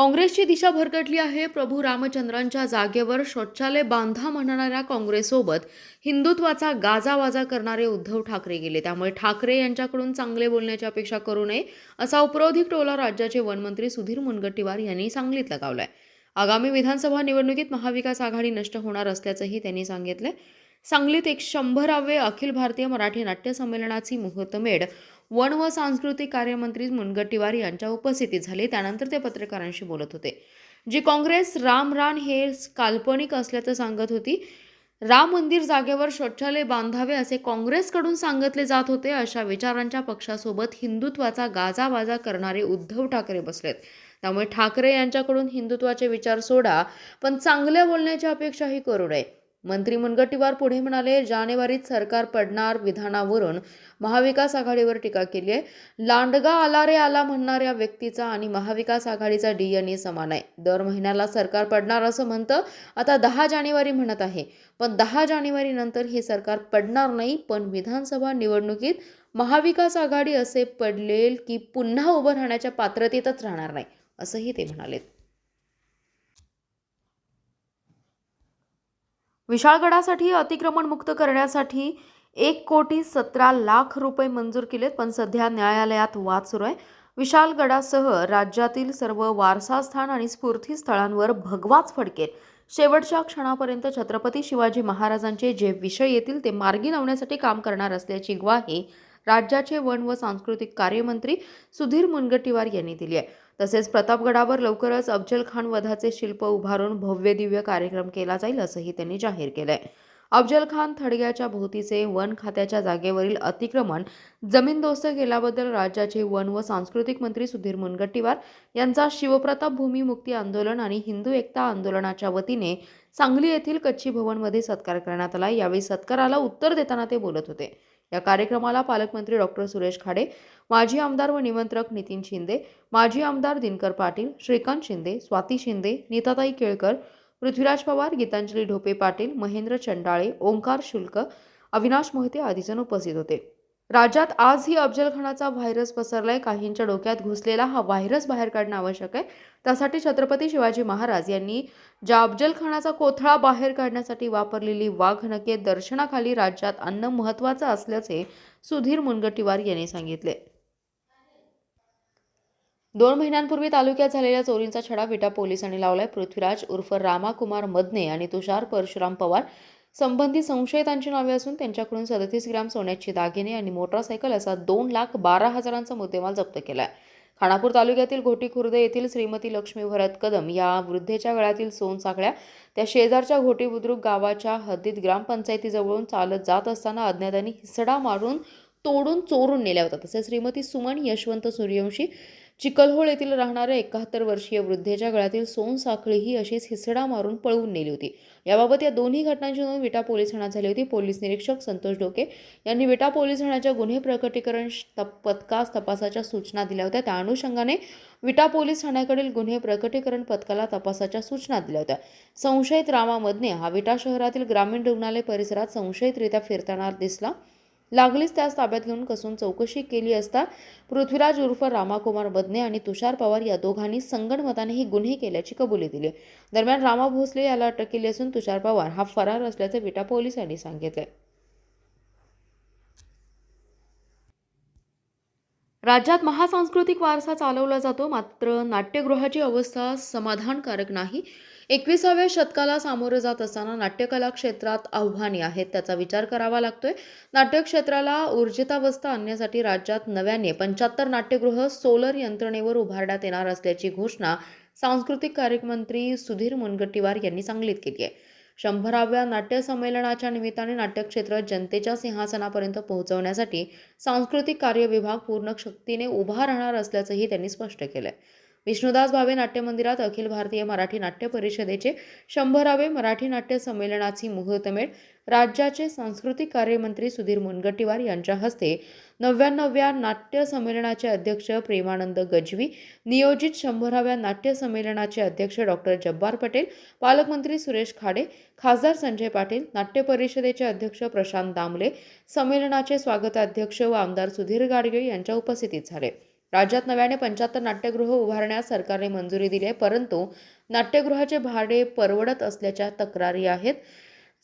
काँग्रेसची दिशा भरकटली आहे. प्रभू रामचंद्रांच्या जागेवर शौचालय बांधा म्हणणाऱ्या काँग्रेससोबत हिंदुत्वाचा गाजावाजा करणारे उद्धव ठाकरे गेले. त्यामुळे ठाकरे यांच्याकडून चांगले बोलण्याची अपेक्षा करू नये असा उपरोधिक टोला राज्याचे वनमंत्री सुधीर मुनगंटीवार यांनी सांगलीत लगावलाय आगामी विधानसभा निवडणुकीत महाविकास आघाडी नष्ट होणार असल्याचंही त्यांनी सांगितलंय. सांगलीत एक शंभरावे अखिल भारतीय मराठी नाट्य संमेलनाची मुहूर्तमेढ वन व सांस्कृतिक कार्यमंत्री मुनगंटीवार यांच्या उपस्थितीत झाली. त्यानंतर ते पत्रकारांशी बोलत होते. जी काँग्रेस राम रान हे काल्पनिक असल्याचं सांगत होती. राम मंदिर जागेवर शौचालय बांधावे असे काँग्रेसकडून सांगितले जात होते. अशा विचारांच्या पक्षासोबत हिंदुत्वाचा गाजावाजा करणारे उद्धव ठाकरे बसलेत. त्यामुळे ठाकरे यांच्याकडून हिंदुत्वाचे विचार सोडा पण चांगल्या बोलण्याची अपेक्षाही करू नये. मंत्री मुनगंटीवार पुढे म्हणाले जानेवारीत सरकार पडणार विधानावरून महाविकास आघाडीवर टीका केली आहे लांडगा आला रे आला म्हणणाऱ्या व्यक्तीचा आणि महाविकास आघाडीचा डीएनए समान आहे. दर महिन्याला सरकार पडणार असं म्हणतं आता दहा जानेवारी म्हणत आहे. पण दहा जानेवारी नंतर हे सरकार पडणार नाही पण विधानसभा निवडणुकीत महाविकास आघाडी असे पडलेल की पुन्हा उभं राहण्याच्या पात्रतेतच राहणार नाही असंही ते म्हणालेत. विशाळगडासाठी अतिक्रमण मुक्त करण्यासाठी एक कोटी सतरा लाख रुपये मंजूर केलेत पण सध्या न्यायालयात वाद सुरू आहे. विशालगडासह राज्यातील सर्व वारसास्थान आणि स्फूर्तीस्थळांवर भगवाच फडकेल. शेवटच्या क्षणापर्यंत छत्रपती शिवाजी महाराजांचे जे विषय येतील ते मार्गी लावण्यासाठी काम करणार असल्याची ग्वाही राज्याचे वन व सांस्कृतिक कार्यमंत्री सुधीर मुनगंटीवार यांनी दिली आहे. तसेच प्रतापगडावर लवकरच अफजल खान वधाचे शिल्प उभारून भव्य दिव्य कार्यक्रम केला जाईल असंही त्यांनी जाहीर केलंय. अफजल खान थडग्याच्या भोवतीचे वन खात्याच्या जागेवरील अतिक्रमण जमीनदोस्त केल्याबद्दल राज्याचे वन व सांस्कृतिक मंत्री सुधीर मुनगंटीवार यांचा शिवप्रताप भूमी मुक्ती आंदोलन आणि हिंदू एकता आंदोलनाच्या वतीने सांगली येथील कच्ची भवनमध्ये सत्कार करण्यात आला. यावेळी सत्काराला उत्तर देताना ते बोलत होते. या कार्यक्रमाला पालकमंत्री डॉक्टर सुरेश खाडे माजी आमदार व निमंत्रक नितीन शिंदे माजी आमदार दिनकर पाटील श्रीकांत शिंदे स्वाती शिंदे नीताताई केळकर पृथ्वीराज पवार गीतांजली ढोपे पाटील महेंद्र चंडाळे ओंकार शुल्क अविनाश मोहिते आदीजण उपस्थित होते. राज्यात आजही अफजलखानाचा व्हायरस पसरलाय. काहींच्या डोक्यात घुसलेला हा व्हायरस बाहेर काढणं आवश्यक आहे. त्यासाठी छत्रपती शिवाजी महाराज यांनी ज्या अफजलखानाचा कोथळा बाहेर काढण्यासाठी वापरलेली वाघनके दर्शनाखाली राज्यात आणणं महत्त्वाचं असल्याचे सुधीर मुनगटीवार यांनी सांगितले. दोन महिन्यांपूर्वी तालुक्यात झालेल्या चोरींचा छडा विटा पोलिसांनी लावलाय. पृथ्वीराज उर्फ रामाकुमार मदने आणि तुषार परशुराम पवार संबंधित संशयितांची नावे असून त्यांच्याकडून सदतीस ग्राम सोन्याची दागिने आणि मोटरसायकल असा दोन लाख बारा हजारांचा मुद्देमाल जप्त केला आहे खानापूर तालुक्यातील घोटी खुर्द येथील श्रीमती लक्ष्मी भरत कदम या वृद्धेच्या गळ्यातील सोन साखळ्या त्या शेजारच्या घोटी बुद्रुक गावाच्या हद्दीत ग्रामपंचायतीजवळून चालत जात असताना अज्ञातांनी हिसडा मारून तोडून चोरून नेल्या होत्या. तसेच श्रीमती सुमन यशवंत सूर्यवंशी चिकलहोळ येथील राहणाऱ्या एकाहत्तर वर्षीय वृद्धेच्या गळ्यातील सोन साखळी ही अशीच हिसडा मारून पळवून नेली होती. याबाबत या दोन्ही घटनांची नोंद विटा पोलीस ठाण्यात झाली होती. पोलीस निरीक्षक संतोष डोके यांनी विटा पोलीस ठाण्याच्या गुन्हे प्रकटीकरण पथकास तपासाच्या सूचना दिल्या होत्या. त्या अनुषंगाने विटा पोलीस ठाण्याकडील गुन्हे प्रकटीकरण पथकाला तपासाच्या सूचना दिल्या होत्या. संशयित रामा मदने हा विटा शहरातील ग्रामीण रुग्णालय परिसरात संशयितरित्या फिरताना दिसला. लागलीच त्यास ताब्यात घेऊन कसून चौकशी केली असता पृथ्वीराज उर्फ रामाकुमार बदने आणि तुषार पवार या दोघांनी संगणमताने ही गुन्हे केल्याची कबुली दिली. दरम्यान रामा भोसले याला अटक केली असून तुषार पवार हा फरार असल्याचे विटा पोलिसांनी सांगितले. राज्यात महासांस्कृतिक वारसा चालवला जातो मात्र नाट्यगृहाची अवस्था समाधानकारक नाही. एकविसाव्या शतकाला सामोरं जात असताना नाट्यकला क्षेत्रात आव्हाने आहेत त्याचा विचार करावा लागतोय. नाट्यक्षेत्राला ऊर्जितावस्था आणण्यासाठी राज्यात नव्याने पंच्याहत्तर नाट्यगृह सोलर यंत्रणेवर उभारण्यात येणार असल्याची घोषणा सांस्कृतिक कार्यमंत्री सुधीर मुनगंटीवार यांनी सांगलीत केली आहे. शंभराव्या नाट्य संमेलनाच्या निमित्ताने नाट्यक्षेत्र जनतेच्या सिंहासनापर्यंत पोहोचवण्यासाठी सांस्कृतिक कार्य विभाग पूर्ण शक्तीने उभा राहणार असल्याचंही त्यांनी स्पष्ट केलंय. विष्णुदास भावे नाट्य मंदिरात अखिल भारतीय मराठी नाट्य परिषदेचे शंभरावे मराठी नाट्य संमेलनाची मुहूर्तमेळ राज्याचे सांस्कृतिक कार्यमंत्री सुधीर मुनगंटीवार यांच्या हस्ते नव्याण्णव्या नाट्य संमेलनाचे अध्यक्ष प्रेमानंद गजवी नियोजित शंभराव्या नाट्य संमेलनाचे अध्यक्ष डॉक्टर जब्बार पटेल पालकमंत्री सुरेश खाडे खासदार संजय पाटील नाट्य परिषदेचे अध्यक्ष प्रशांत दामले संमेलनाचे स्वागताध्यक्ष व आमदार सुधीर गाडगे यांच्या उपस्थितीत झाले. राज्यात नव्याने पंच्याहत्तर नाट्यगृह उभारण्यास सरकारने मंजुरी दिली आहे परंतु नाट्यगृहाचे भाडे परवडत असल्याच्या तक्रारी आहेत.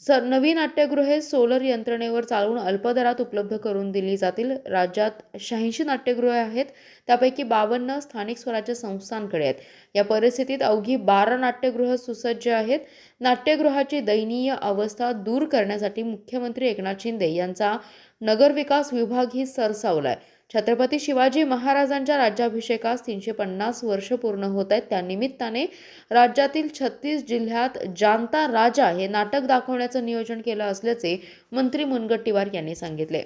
सर नवी नाट्यगृहे सोलर यंत्रणेवर चालवून अल्पदरात उपलब्ध करून दिली जातील. राज्यात शहाऐंशी नाट्यगृहे आहेत त्यापैकी बावन्न स्थानिक स्वराज्य संस्थांकडे आहेत. या परिस्थितीत अवघी बारा नाट्यगृह सुसज्ज आहेत. नाट्यगृहाची दयनीय अवस्था दूर करण्यासाठी मुख्यमंत्री एकनाथ शिंदे यांचा नगरविकास विभाग ही सरसावला आहे छत्रपती शिवाजी महाराजांच्या राज्याभिषेकास तीनशे पन्नास वर्ष पूर्ण होत आहेत. त्यानिमित्ताने राज्यातील छत्तीस जिल्ह्यात जानता राजा हे नाटक दाखवण्याचं नियोजन केलं असल्याचे मंत्री मुनगट्टीवार यांनी सांगितले.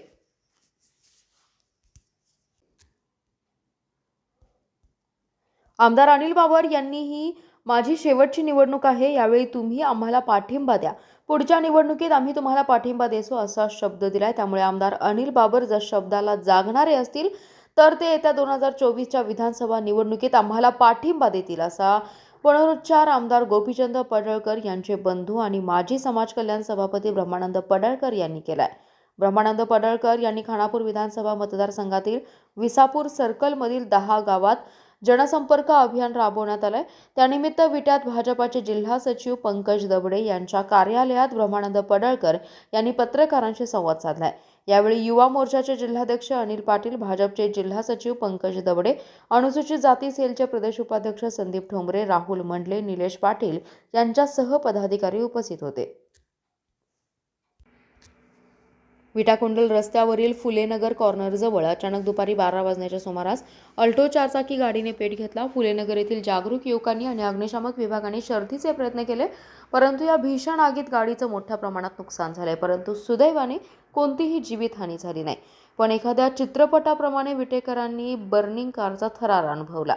आमदार अनिल बाबर यांनी ही माझी शेवटची निवडणूक आहे यावेळी तुम्ही आम्हाला पाठिंबा द्या. पुढच्या निवडणुकीत आम्ही तुम्हाला पाठिंबा देसो असा शब्द दिलाय. त्यामुळे आमदार अनिल बाबर जर शब्दाला जागणारे असतील तर ते येत्या दोन हजार चोवीसच्या विधानसभा निवडणुकीत आम्हाला पाठिंबा देतील असा पुनरुच्चार आमदार गोपीचंद पडळकर यांचे बंधू आणि माजी समाज कल्याण सभापती ब्रह्मानंद पडळकर यांनी केलाय. ब्रह्मानंद पडळकर यांनी खानापूर विधानसभा मतदारसंघातील विसापूर सर्कलमधील दहा गावात जनसंपर्क अभियान राबवण्यात आलंय. त्यानिमित्त विट्यात भाजपाचे जिल्हा सचिव पंकज दबडे यांच्या कार्यालयात ब्रह्मानंद पडळकर यांनी पत्रकारांशी संवाद साधलाय. यावेळी युवा मोर्चाचे जिल्हाध्यक्ष अनिल पाटील भाजपचे जिल्हा सचिव पंकज दबडे अनुसूचित जाती सेलचे प्रदेश उपाध्यक्ष संदीप ठोंबरे राहुल मंडले निलेश पाटील यांच्यासह पदाधिकारी उपस्थित होते. विटाकुंडल रस्त्यावरील फुलेनगर कॉर्नरजवळ अचानक दुपारी बारा वाजण्याच्या सुमारास अल्टो चारचाकी गाडीने पेट घेतला. फुलेनगर येथील जागरूक युवकांनी आणि अग्निशामक विभागाने शर्थीचे प्रयत्न केले परंतु या भीषण आगीत गाडीचं मोठ्या प्रमाणात नुकसान झालंय. परंतु सुदैवाने कोणतीही जीवितहानी झाली नाही. पण एखाद्या चित्रपटाप्रमाणे विटेकरांनी बर्निंग कारचा थरार अनुभवला.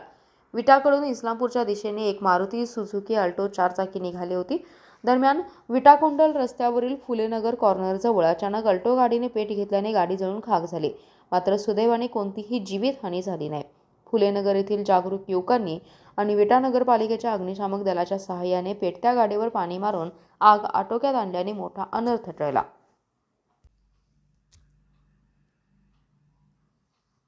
विटाकडून इस्लामपूरच्या दिशेने एक मारुती सुझुकी अल्टो चारचाकी निघाली होती. दरम्यान विटाकोंडल रस्त्यावरील फुलेनगर कॉर्नरजवळ अचानक अल्टो गाडीने पेट घेतल्याने गाडी जळून खाक झाली. मात्र सुदैवाने कोणतीही जीवितहानी झाली नाही. फुलेनगर येथील जागरूक युवकांनी आणि विटा नगरपालिकेच्या अग्निशामक दलाच्या सहाय्याने पेटत्या गाडीवर पाणी मारून आग आटोक्यात आणल्याने मोठा अनर्थ टळला.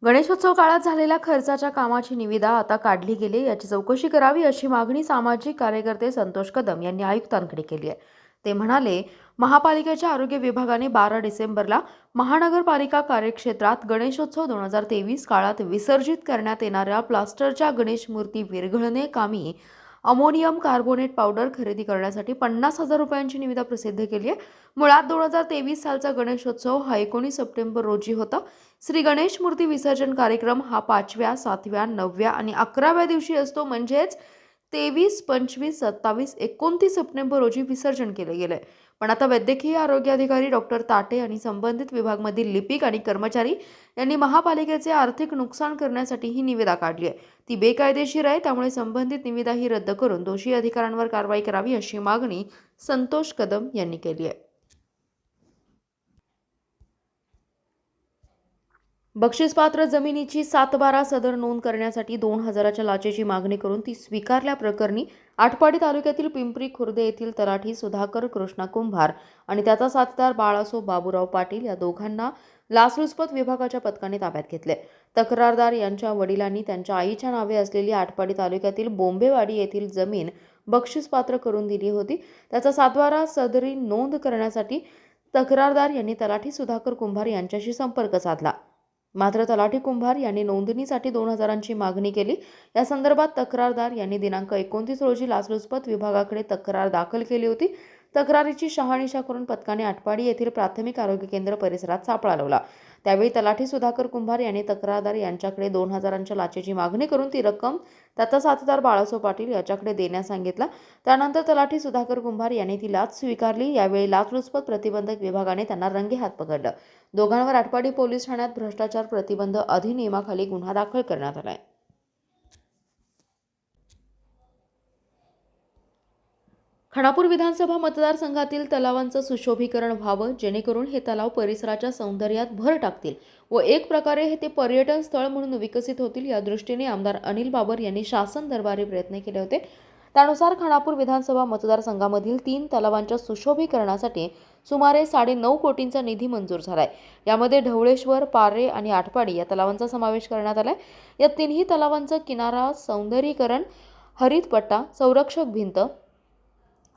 गणेशोत्सव काळात झालेल्या खर्चाच्या कामाची निविदा आता काढली गेली याची चौकशी करावी अशी मागणी सामाजिक कार्यकर्ते संतोष कदम यांनी आयुक्तांकडे केली आहे. ते म्हणाले महापालिकेच्या आरोग्य विभागाने बारा डिसेंबरला महानगरपालिका कार्यक्षेत्रात गणेशोत्सव दोन हजार तेवीस काळात विसर्जित करण्यात येणाऱ्या प्लास्टरच्या गणेश मूर्ती विरघळणे कामी अमोनियम कार्बोनेट पावडर खरेदी करण्यासाठी पन्नास हजार रुपयांची निविदा प्रसिद्ध केली आहे. मुळात दोन हजार तेवीस सालचा गणेशोत्सव हा एकोणीस सप्टेंबर रोजी होता. श्री गणेश मूर्ती विसर्जन कार्यक्रम हा पाचव्या सातव्या नवव्या आणि अकराव्या दिवशी असतो. म्हणजेच तेवीस पंचवीस सत्तावीस एकोणतीस सप्टेंबर रोजी विसर्जन केले गेले. पण आता वैद्यकीय आरोग्य अधिकारी डॉक्टर ताटे आणि संबंधित विभागमधील लिपिक आणि कर्मचारी यांनी महापालिकेचे आर्थिक नुकसान करण्यासाठी ही निविदा काढली आहे. ती बेकायदेशीर आहे त्यामुळे संबंधित निविदा ही रद्द करून दोषी अधिकाऱ्यांवर कारवाई करावी अशी मागणी संतोष कदम यांनी केली आहे. बक्षीसपात्र जमिनीची सातबारा सदर नोंद करण्यासाठी दोन हजाराच्या लाचेची मागणी करून ती स्वीकारल्याप्रकरणी आटपाडी तालुक्यातील पिंपरी खुर्दे येथील तलाठी सुधाकर कृष्णा कुंभार आणि त्याचा साथीदार बाळासो बाबूराव पाटील या दोघांना लाचलुचपत विभागाच्या पथकाने ताब्यात घेतले. तक्रारदार यांच्या वडिलांनी त्यांच्या आईच्या नावे असलेली आटपाडी तालुक्यातील बोंबेवाडी येथील जमीन बक्षीसपात्र करून दिली होती. त्याचा सातबारा सदरी नोंद करण्यासाठी तक्रारदार यांनी तलाठी सुधाकर कुंभार यांच्याशी संपर्क साधला. मात्र तलाठी कुंभार यांनी नोंदणीसाठी दोन हजारांची मागणी केली. या संदर्भात तक्रारदार यांनी दिनांक एकोणतीस रोजी लाचलुचपत विभागाकडे तक्रार दाखल केली होती. तक्रारीची शहानिशा करून पथकाने आटपाडी येथील प्राथमिक आरोग्य केंद्र परिसरात सापळा लावला. त्यावेळी तलाठी सुधाकर कुंभार यांनी तक्रारदार यांच्याकडे दोन हजारांच्या लाचेची मागणी करून ती रक्कम त्याचा साथीदार बाळासो पाटील याच्याकडे देण्यास सांगितला. त्यानंतर तलाठी सुधाकर कुंभार यांनी ती लाच स्वीकारली. यावेळी लाचलुचपत प्रतिबंधक विभागाने त्यांना रंगेहात पकडलं. दोघांवर आटपाडी पोलीस ठाण्यात भ्रष्टाचार प्रतिबंध अधिनियमाखाली गुन्हा दाखल करण्यात आलाय. खानापूर विधानसभा मतदारसंघातील तलावांचं सुशोभीकरण व्हावं जेणेकरून हे तलाव परिसराच्या सौंदर्यात भर टाकतील व एक प्रकारे हे ते पर्यटन स्थळ म्हणून विकसित होतील या दृष्टीने आमदार अनिल बाबर यांनी शासन दरबारी प्रयत्न केले होते. त्यानुसार खानापूर विधानसभा मतदारसंघामधील तीन तलावांच्या सुशोभीकरणासाठी सुमारे साडेनऊ कोटींचा निधी मंजूर झाला आहे यामध्ये ढवळेश्वर पारे आणि आटपाडी या तलावांचा समावेश करण्यात आला आहे या तिन्ही तलावांचं किनारा सौंदर्यीकरण हरितपट्टा संरक्षक भिंत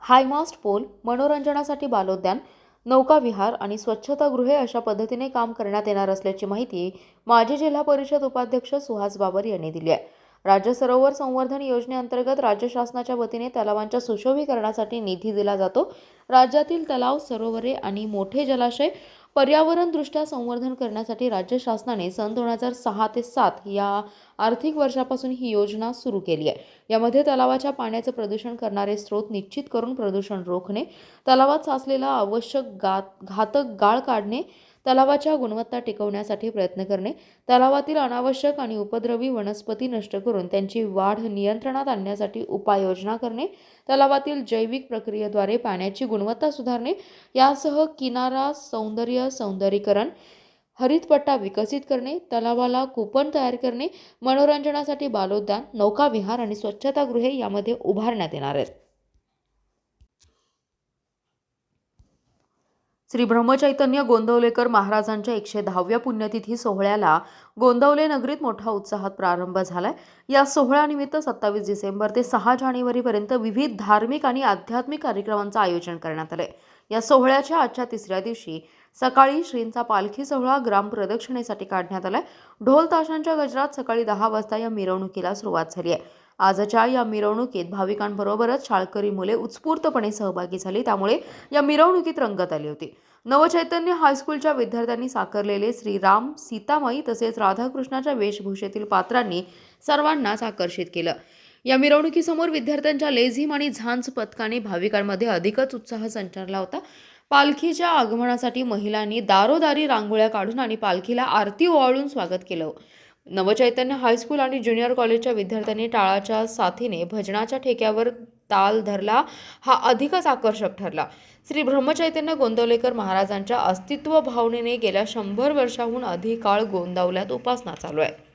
हायमास्ट पोल मनोरंजनासाठी बालोद्यान नौकाविहार आणि स्वच्छतागृहे अशा पद्धतीने काम करण्यात येणार असल्याची माहिती माजी जिल्हा परिषद उपाध्यक्ष सुहास बाबर यांनी दिली आहे. राज्य सरोवर संवर्धन योजनेअंतर्गत राज्य शासनाच्या वतीने तलावांच्या सुशोभीकरणासाठी निधी दिला जातो. राज्यातील तलाव सरोवरे आणि मोठे जलाशय पर्यावरणदृष्ट्या संवर्धन करण्यासाठी राज्य शासनाने सन दोन हजार सहा ते सात या आर्थिक वर्षापासून ही योजना सुरू केली आहे. यामध्ये तलावाच्या पाण्याचं प्रदूषण करणारे स्रोत निश्चित करून प्रदूषण रोखणे तलावात साचलेला आवश्यक गा घातक गाळ काढणे तलावाच्या गुणवत्ता टिकवण्यासाठी प्रयत्न करणे तलावातील अनावश्यक आणि उपद्रवी वनस्पती नष्ट करून त्यांची वाढ नियंत्रणात आणण्यासाठी उपाययोजना करणे तलावातील जैविक प्रक्रियेद्वारे पाण्याची गुणवत्ता सुधारणे यासह किनारा सौंदर्य सौंदर्यीकरण हरितपट्टा विकसित करणे तलावाला कुपन तयार करणे मनोरंजनासाठी बालोद्यान नौकाविहार आणि स्वच्छतागृहे यामध्ये उभारण्यात येणार आहेत. श्री ब्रह्मचैतन्य गोंदवलेकर महाराजांच्या एकशे दहाव्या पुण्यतिथी सोहळ्याला गोंदवले नगरीत मोठा उत्साहात प्रारंभ झालाय. या सोहळ्यानिमित्त सत्तावीस डिसेंबर ते सहा जानेवारीपर्यंत विविध धार्मिक आणि आध्यात्मिक कार्यक्रमांचं आयोजन करण्यात आलंय. या सोहळ्याच्या आजच्या तिसऱ्या दिवशी सकाळी श्रींचा पालखी सोहळा ग्राम प्रदक्षिणेसाठी काढण्यात आलाय. ढोल ताशांच्या गजरात सकाळी दहा वाजता या मिरवणुकीला सुरुवात झाली आहे. आजच्या या मिरवणुकीत भाविकांबरोबरच शाळकरी मुले उत्स्फूर्तपणे सहभागी झाली. त्यामुळे या मिरवणुकीत रंगत आली होती. नवचैतन्य हायस्कूलच्या विद्यार्थ्यांनी साकारलेले श्रीराम सीतामाई तसेच राधाकृष्णाच्या वेशभूषेतील पात्रांनी सर्वांनाच आकर्षित केलं. या मिरवणुकीसमोर विद्यार्थ्यांच्या लेझिम आणि झांज पथकाने भाविकांमध्ये अधिकच उत्साह संचारला होता. पालखीच्या आगमनासाठी महिलांनी दारोदारी रांगोळ्या काढून आणि पालखीला आरती ओवाळून स्वागत केलं. नवचैतन्य हायस्कूल आणि ज्युनियर कॉलेजच्या विद्यार्थ्यांनी टाळाच्या साथीने भजनाच्या ठेक्यावर ताल धरला. हा अधिकच आकर्षक ठरला. श्री ब्रह्मचैतन्य गोंदवलेकर महाराजांच्या अस्तित्व भावनेने गेल्या शंभर वर्षाहून अधिक काळ गोंदावल्यात उपासना चालू आहे.